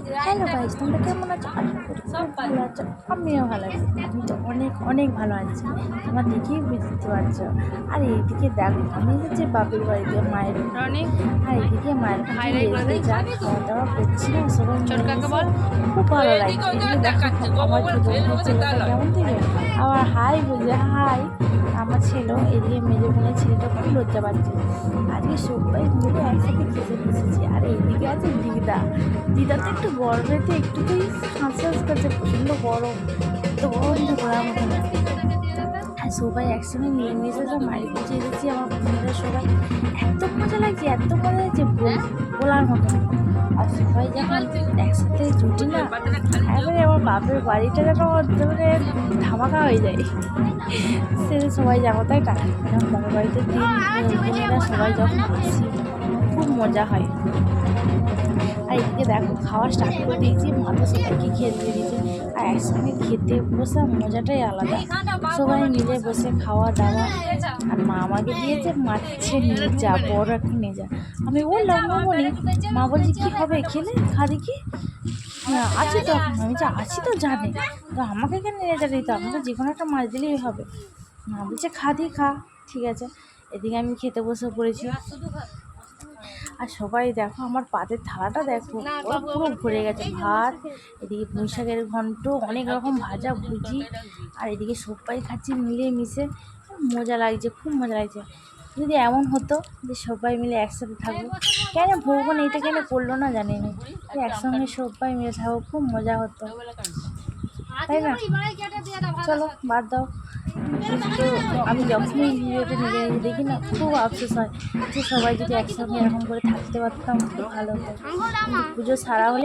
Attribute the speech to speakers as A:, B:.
A: Hello guys তোমরা কেমন আছো? ভালো। আছো। আমিও ভালো আছি। আমি তো অনেক অনেক ভালো আছি। তোমার দেখেই বুঝতে পারছ। আর এইদিকে দেখো আমি হচ্ছে বাপের বাড়িতে মায়ের আর এদিকে মায়ের। যা খাওয়া দাওয়া করছি। না সবাই। খুব ভালো লাগছে। দেখো আমার কেমন থেকে আবার হাই বলছে হাই আমার ছেলেও এদিকে মেজো বোনের ছেলেটা খুব লজ্জা পাচ্ছে। আজকে সবাই মিলে একসাথে খেতে বসেছি। আর এইদিকে আছে দিদা। দিদা তো একটু গরমেতে একটুতেই শ্বাস করছে প্রচণ্ড গরম তো গরম তো করার মতো আর সবাই একসঙ্গে মিলেমিশে সব মারি পুজো এসেছি আমার বন্ধুরা সবাই। এত মজা লাগছে, এত মজা লাগছে, বল- বলার মতো। আর সবাই যখন একসাথে জুটি না এবারে আমার বাপের বাড়িটা যেন মানে ধামাকা হয়ে যায়। সে সবাই যাব, তাই যখন বাপের বাড়িতে সবাই যখন খুব মজা হয়। আর এদিকে দেখো, খাওয়া স্টার্ট করে দিয়েছি মা তো সবাইকে খেতে দিয়েছে। আর একসঙ্গে খেতে বসে মজাটাই আলাদা। সবাই মিলে বসে খাওয়া দাওয়া। আর মা আমাকে দিয়েছে মাছের যা, বড় একটা নিজা আমি বললাম, মামনি, মা বলছি, কী হবে খেলে? খা দেখি? হ্যাঁ আছে তো। আমি যে আছি তো, জানি। তো আমাকে কেন নিয়ে যাবে তো, আমাকে যে কোনো একটা মাছ দিলেই হবে। মা বলছে, খা দি খা। ঠিক আছে। এদিকে আমি খেতে বসে পড়েছি। আর সবাই দেখো আমার পাতের থালাটা দেখো পুরো ভরে গেছে ভাত এদিকে পুঁই শাকের ঘন্ট অনেক রকম ভাজা ভুজি আর এদিকে সবাই খাচ্ছি মিলে মিশে মজা লাগছে খুব মজা লাগছে। যদি এমন হতো যে সবাই মিলে একসাথে থাকব কেন ভগবান এইটা কেন করল না জানি না একসঙ্গে সবাই মিলে থাকব খুব মজা হতো। তাই না? চলো, বাদ দাও। কিন্তু আমি যখনই ভিডিওটা নিজে দেখি না, খুব আফসোস হয় যে সবাই যদি একসঙ্গে এরকম করে থাকতে পারতাম, খুব ভালো হতো। পুজো সারা হলে